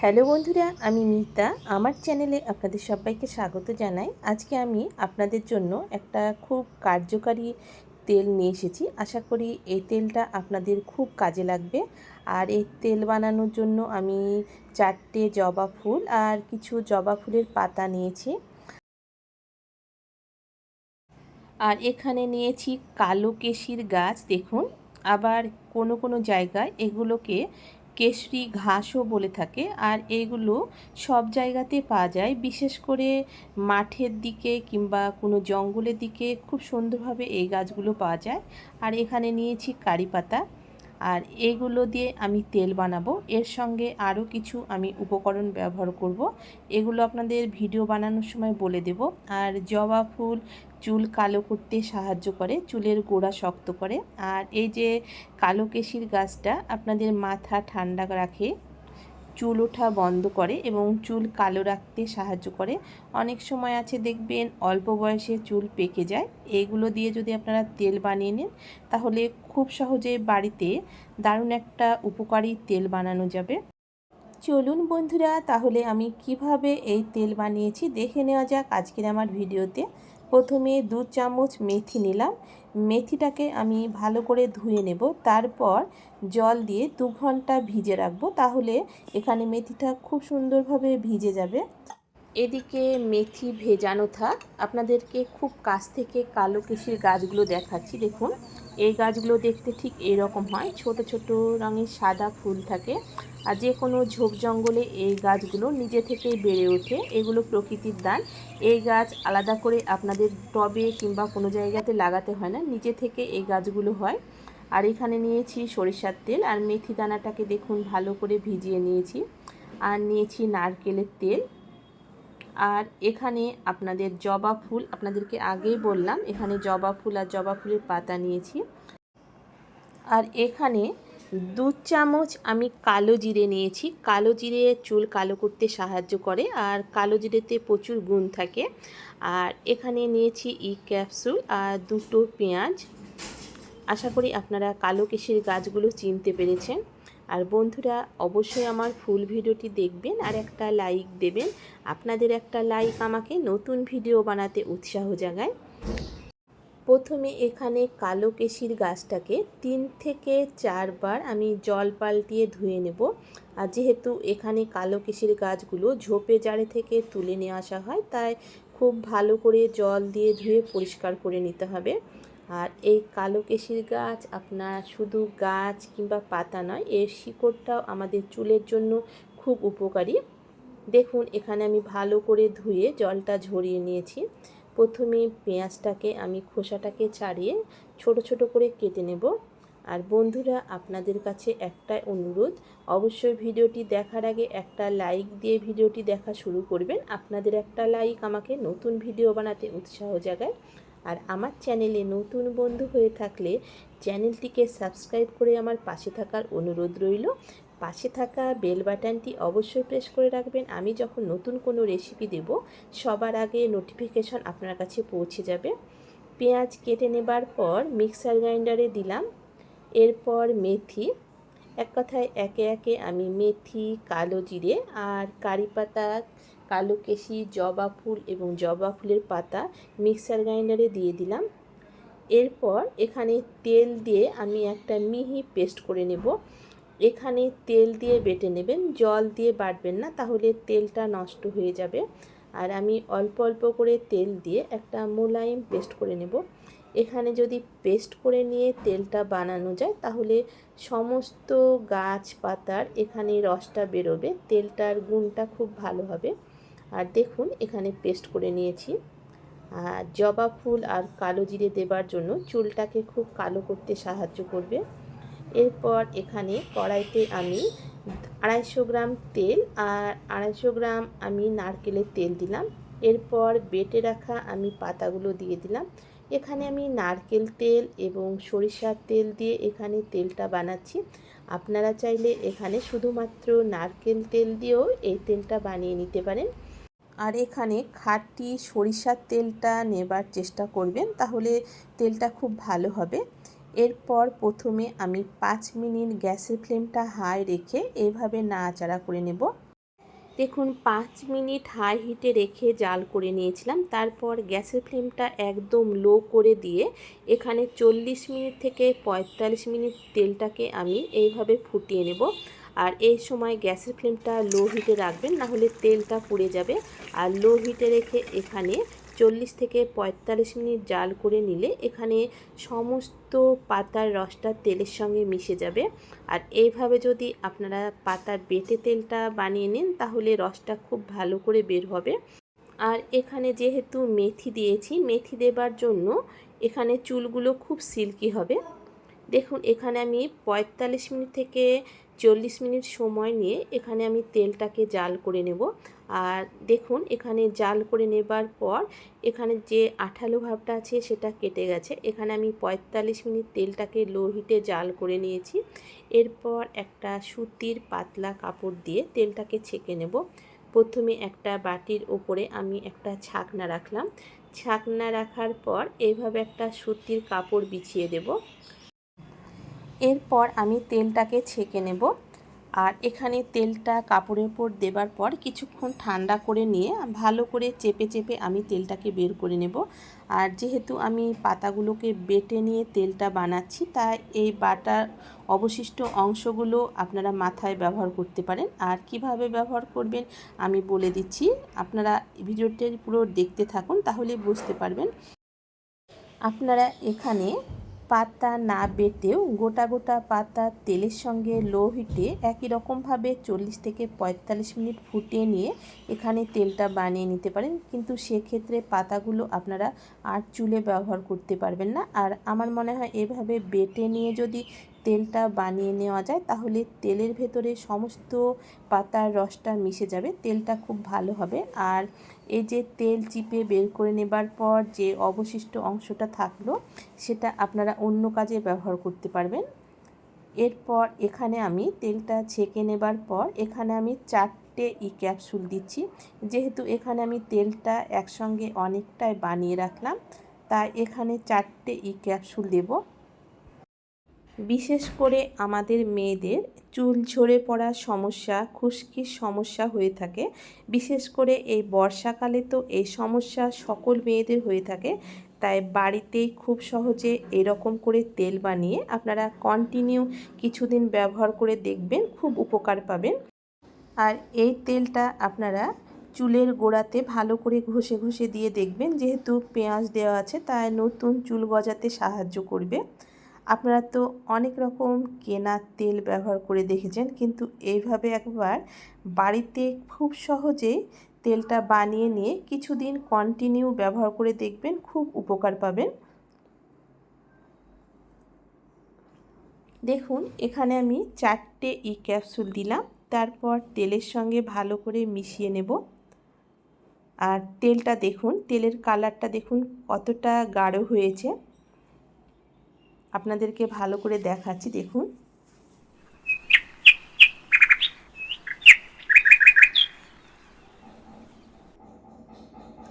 Hello বন্ধুরা, আমি মিতা। আমার চ্যানেলে আপনাদের সবাইকে স্বাগত জানাই। আজকে আমি আপনাদের জন্য একটা খুব কার্যকারী তেল নিয়ে এসেছি। আশা করি এই তেলটা আপনাদের খুব কাজে লাগবে। আর এই তেল বানানোর জন্য আমি চারটে জবা ফুল আর কিছু জবা ফুলের পাতা নিয়েছি। আর এখানে নিয়েছি কালো কেশির গাছ, দেখুন। আবার কোনো কোনো জায়গায় এগুলোকে কেশরি ঘাসও বলে থাকে আর এগুলো সব জায়গাতে পাওয়া যায়। বিশেষ করে মাঠের দিকে কিংবা কোনো জঙ্গলের দিকে খুব সুন্দরভাবে এই গাছগুলো পাওয়া যায়। আর এখানে নিয়েছি কারি পাতা। আর এগুলো দিয়ে আমি তেল বানাবো। এর সঙ্গে আরও কিছু আমি উপকরণ ব্যবহার করব। এগুলো আপনাদের ভিডিও বানানোর সময় বলে দেব। আর জবা ফুল চুল কালো করতে সাহায্য করে, চুলের গোড়া শক্ত করে। আর এই যে কালো কেশির গাছটা আপনাদের মাথা ঠান্ডা রাখে, চুল ওঠা বন্ধ করে এবং চুল কালো রাখতে সাহায্য করে। অনেক সময় আছে দেখবেন অল্প বয়সে চুল পেকে যায়। এইগুলো দিয়ে যদি আপনারা তেল বানিয়ে নেন, তাহলে খুব সহজে বাড়িতে দারুণ একটা উপকারী তেল বানানো যাবে। চলুন বন্ধুরা, তাহলে আমি কীভাবে এই তেল বানিয়েছি দেখে নেওয়া যাক আজকের আমার ভিডিওতে। প্রথমে দু চামচ মেথি নিলাম। মেথিটাকে আমি ভালো করে ধুয়ে নেব। তারপর জল দিয়ে দু ঘণ্টা ভিজে রাখব। তাহলে এখানে মেথিটা খুব সুন্দরভাবে ভিজে যাবে। এদিকে মেথি ভেজানো থাক। আপনাদেরকে খুব কাছ থেকে কালো কেশির গাছগুলো দেখাচ্ছি, দেখুন। এই গাছগুলো দেখতে ঠিক এরকম হয়। ছোট ছোট রঙের সাদা ফুল থাকে আর যে কোনো ঝোপ জঙ্গলে এই গাছগুলো নিজে থেকেই বেড়ে ওঠে। এগুলো প্রকৃতির দান। এই গাছ আলাদা করে আপনাদের টবে কিংবা কোনো জায়গাতে লাগাতে হয় না, নিজে থেকে এই গাছগুলো হয়। আর এখানে নিয়েছি সরিষার তেল আর মেথি দানাটাকে দেখুন ভালো করে ভিজিয়ে নিয়েছি। আর নিয়েছি নারকেলের তেল। আর এখানে আপনাদের জবা ফুল, আপনাদেরকে আগেই বললাম, এখানে জবা ফুল আর জবা ফুলের পাতা নিয়েছি। আর এখানে দু চামচ আমি কালো জিরে নিয়েছি। কালো জিরে চুল কালো করতে সাহায্য করে, আর কালো জিরেতে প্রচুর গুণ থাকে। আর এখানে নিয়েছি ই ক্যাপসুল আর দুটো পেঁয়াজ। আশা করি আপনারা কালো কেশির গাছগুলো চিনতে পেরেছেন। আর বন্ধুরা, অবশ্যই আমার ফুল ভিডিওটি দেখবেন আর একটা লাইক দেবেন। আপনাদের একটা লাইক আমাকে নতুন ভিডিও বানাতে উৎসাহ জাগায়। প্রথমে এখানে কালো কেশির গাছটাকে তিন থেকে চারবার আমি জল পাল্টিয়ে ধুয়ে নেব। আর যেহেতু এখানে কালো কেশির গাছগুলো ঝোপে জাড়ে থেকে তুলে নিয়ে আসা হয়, তাই খুব ভালো করে জল দিয়ে ধুয়ে পরিষ্কার করে নিতে হবে। আর এই কালো কেশির গাছ আপনার শুধু গাছ কিংবা পাতা নয়, এর শিকড়টাও আমাদের চুলের জন্য খুব উপকারী। দেখুন, এখানে আমি ভালো করে ধুয়ে জলটা ঝরিয়ে নিয়েছি। প্রথমে পেঁয়াজটাকে আমি খোসাটাকে ছাড়িয়ে ছোট ছোট করে কেটে নেব। আর বন্ধুরা, আপনাদের কাছে একটাই অনুরোধ, অবশ্যই ভিডিওটি দেখার আগে একটা লাইক দিয়ে ভিডিওটি দেখা শুরু করবেন। আপনাদের একটা লাইক আমাকে নতুন ভিডিও বানাতে উৎসাহ জাগায়। আর আমার চ্যানেলে নতুন বন্ধু হয়ে থাকলে চ্যানেলটিকে সাবস্ক্রাইব করে আমার পাশে থাকার অনুরোধ রইল। পাশে থাকা বেল বাটনটি অবশ্যই প্রেস করে রাখবেন। আমি যখন নতুন কোনো রেসিপি দেব, সবার আগে নোটিফিকেশন আপনার কাছে পৌঁছে যাবে। পেঁয়াজ কেটে নেবার পর মিক্সার গ্রাইন্ডারে দিলাম। এরপর মেথি, এক কথায় একে একে আমি মেথি, কালো জিরে আর কারি পাতা কালো কেশি, জবা ফুল এবং জবা ফুলের পাতা মিক্সার গ্রাইন্ডারে দিয়ে দিলাম। এরপর এখানে তেল দিয়ে আমি একটা মিহি পেস্ট করে নেব। এখানে তেল দিয়ে বেটে নেবেন, জল দিয়ে বাটবেন না, তাহলে তেলটা নষ্ট হয়ে যাবে। আর আমি অল্প অল্প করে তেল দিয়ে একটা মোলায়েম পেস্ট করে নেব। এখানে যদি পেস্ট করে নিয়ে তেলটা বানানো যায়, তাহলে সমস্ত গাছ পাতার এখানে রসটা বেরোবে, তেলটার গুণটা খুব ভালো হবে। আর দেখুন, এখানে পেস্ট করে নিয়েছি। আর জবা ফুল আর কালো জিরে দেবার জন্য চুলটাকে খুব কালো করতে সাহায্য করবে। এরপর এখানে কড়াইতে আমি আড়াইশো গ্রাম তেল আর আড়াইশো গ্রাম আমি নারকেলের তেল দিলাম। এরপর বেটে রাখা আমি পাতাগুলো দিয়ে দিলাম। এখানে আমি নারকেল তেল এবং সরিষার তেল দিয়ে এখানে তেলটা বানাচ্ছি। আপনারা চাইলে এখানে শুধুমাত্র নারকেল তেল দিয়েও এই তেলটা বানিয়ে নিতে পারেন। আর এখানে খাঁটি সরিষার তেলটা নেবার চেষ্টা করবেন, তাহলে তেলটা খুব ভালো হবে। এরপর প্রথমে আমি পাঁচ মিনিট গ্যাসের ফ্লেমটা হাই রেখে এভাবে নাড়াচাড়া করে নেব। দেখুন, পাঁচ মিনিট হাই হিটে রেখে জাল করে নিয়েছিলাম, তারপর গ্যাসের ফ্লেমটা একদম লো করে দিয়ে এখানে চল্লিশ মিনিট থেকে পঁয়তাল্লিশ মিনিট তেলটাকে আমি এইভাবে ফুটিয়ে নেব। আর এই সময় গ্যাসের ফ্লেমটা লো হিটে রাখবেন না হলে তেলটা পুড়ে যাবে। আর লো হিটে রেখে এখানে চল্লিশ থেকে পঁয়তাল্লিশ মিনিট জাল করে নিলে এখানে সমস্ত পাতার রসটা তেলের সঙ্গে মিশে যাবে। আর এইভাবে যদি আপনারা পাতা বেটে তেলটা বানিয়ে নেন, তাহলে রসটা খুব ভালো করে বের হবে। আর এখানে যেহেতু মেথি দিয়েছি, মেথি দেবার জন্য এখানে চুলগুলো খুব সিল্কি হবে। দেখুন, এখানে আমি পঁয়তাল্লিশ মিনিট থেকে চল্লিশ মিনিট সময় নিয়ে এখানে আমি তেলটাকে জাল করে নেব। আর দেখুন, এখানে জাল করে নেবার পর এখানে যে আঠালো ভাবটা আছে সেটা কেটে গেছে। এখানে আমি পঁয়তাল্লিশ মিনিট তেলটাকে লো হিটে জাল করে নিয়েছি। এরপর একটা সুতির পাতলা কাপড় দিয়ে তেলটাকে ছেঁকে নেব। প্রথমে একটা বাটির ওপরে আমি একটা ছাকনা রাখলাম। ছাকনা রাখার পর এইভাবে একটা সুতির কাপড় বিছিয়ে দেব। এরপর আমি তেলটাকে ছেঁকে নেব। আর এখানে তেলটা কাপড়ের উপর দেবার পর কিছুক্ষণ ঠান্ডা করে নিয়ে ভালো করে চেপে চেপে আমি তেলটাকে বের করে নেব। আর যেহেতু আমি পাতাগুলোকে বেটে নিয়ে তেলটা বানাচ্ছি, তাই এই বাটার অবশিষ্ট অংশগুলো আপনারা মাথায় ব্যবহার করতে পারেন। আর কীভাবে ব্যবহার করবেন আমি বলে দিচ্ছি। আপনারা ভিডিওটি পুরো দেখতে থাকুন, তাহলে বুঝতে পারবেন। আপনারা এখানে পাতা না বেটেও গোটা গোটা পাতা তেলের সঙ্গে লো হিটে একই রকমভাবে চল্লিশ থেকে পঁয়তাল্লিশ মিনিট ফুটিয়ে নিয়ে এখানে তেলটা বানিয়ে নিতে পারেন। কিন্তু সেক্ষেত্রে পাতাগুলো আপনারা আর চুলে ব্যবহার করতে পারবেন না। আর আমার মনে হয় এভাবে বেটে নিয়ে যদি তেলটা বানিয়ে নেওয়া যায়, তাহলে তেলের ভেতরে সমস্ত পাতার রসটা মিশে যাবে, তেলটা খুব ভালো হবে। আর এই যে তেল চিপে বের করে নেবার পর যে অবশিষ্ট অংশটা থাকল, সেটা আপনারা অন্য কাজে ব্যবহার করতে পারবেন। এরপর এখানে আমি তেলটা ছেঁকে নেবার পর এখানে আমি চারটে ই ক্যাপসুল দিচ্ছি। যেহেতু এখানে আমি তেলটা একসঙ্গে অনেকটাই বানিয়ে রাখলাম, তাই এখানে চারটে ই ক্যাপসুল দেবো। বিশেষ করে আমাদের মেয়েদের চুল ঝরে পড়ার সমস্যা, খুশকির সমস্যা হয়ে থাকে। বিশেষ করে এই বর্ষাকালে তো এই সমস্যা সকল মেয়েদের হয়ে থাকে। তাই বাড়িতেই খুব সহজে এরকম করে তেল বানিয়ে আপনারা কন্টিনিউ কিছুদিন ব্যবহার করে দেখবেন, খুব উপকার পাবেন। আর এই তেলটা আপনারা চুলের গোড়াতে ভালো করে ঘষে ঘষে দিয়ে দেখবেন, যেহেতু পেঁয়াজ দেওয়া আছে, তাই নতুন চুল গজাতে সাহায্য করবে। আপনারা তো অনেক রকম কেনা তেল ব্যবহার করে দেখেছেন, কিন্তু এইভাবে একবার বাড়িতে খুব সহজেই তেলটা বানিয়ে নিয়ে কিছুদিন কন্টিনিউ ব্যবহার করে দেখবেন, খুব উপকার পাবেন। দেখুন, এখানে আমি চারটে ই ক্যাপসুল দিলাম, তারপর তেলের সঙ্গে ভালো করে মিশিয়ে নেব। আর তেলটা দেখুন, তেলের কালারটা দেখুন কতটা গাঢ় হয়েছে। আপনাদেরকে ভালো করে দেখাচ্ছি দেখুন।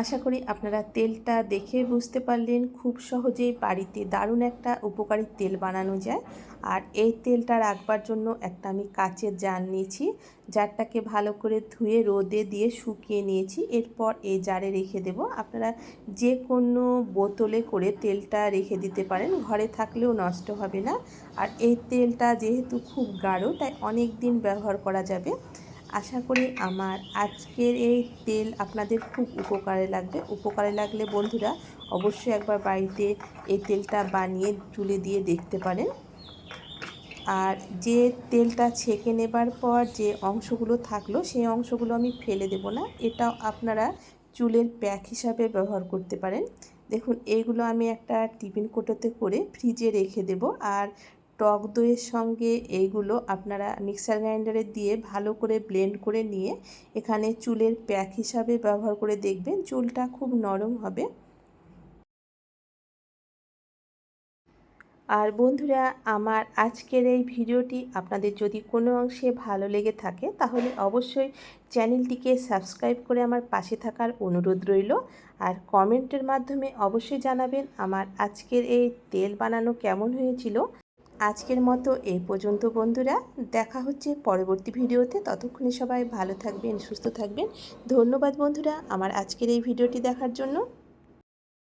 আশা করি আপনারা তেলটা দেখে বুঝতে পারলেন, খুব সহজেই বাড়িতে দারুণ একটা উপকারী তেল বানানো যায়। আর এই তেলটা রাখবার জন্য একটা আমি কাচের জার নিয়েছি, জারটাকে ভালো করে ধুয়ে রোদে দিয়ে শুকিয়ে নিয়েছি। এরপর এই জারে রেখে দেব। আপনারা যে কোনো বোতলে করে তেলটা রেখে দিতে পারেন, ঘরে থাকলেও নষ্ট হবে না। আর এই তেলটা যেহেতু খুব গাঢ়, তাই অনেক দিন ব্যবহার করা যাবে। আশা করি আমার আজকের এই তেল আপনাদের খুব উপকারে লাগবে। উপকারে লাগলে বন্ধুরা অবশ্যই একবার বাড়িতে এই তেলটা বানিয়ে চুলে দিয়ে দেখতে পারেন। আর যে তেলটা ছেঁকে নেবার পর যে অংশগুলো থাকল, সেই অংশগুলো আমি ফেলে দেব না। এটাও আপনারা চুলের প্যাক হিসাবে ব্যবহার করতে পারেন। দেখুন, এইগুলো আমি একটা টিফিন কোটোতে করে ফ্রিজে রেখে দেব। আর টক দইয়ের সঙ্গে এইগুলো আপনারা মিক্সার গ্রাইন্ডারে দিয়ে ভালো করে ব্লেন্ড করে নিয়ে এখানে চুলের প্যাক হিসাবে ব্যবহার করে দেখবেন চুলটা খুব নরম হবে। আর বন্ধুরা, আমার আজকের এই ভিডিওটি আপনাদের যদি কোনো অংশে ভালো লেগে থাকে, তাহলে অবশ্যই চ্যানেলটিকে সাবস্ক্রাইব করে আমার পাশে থাকার অনুরোধ রইল। আর কমেন্টের মাধ্যমে অবশ্যই জানাবেন আমার আজকের এই তেল বানানো কেমন হয়েছিল। আজকের মতো এ পর্যন্ত বন্ধুরা। দেখা হচ্ছে পরবর্তী ভিডিওতে। ততক্ষণে সবাই ভালো থাকবেন, সুস্থ থাকবেন। ধন্যবাদ বন্ধুরা আমার আজকের এই ভিডিওটি দেখার জন্য।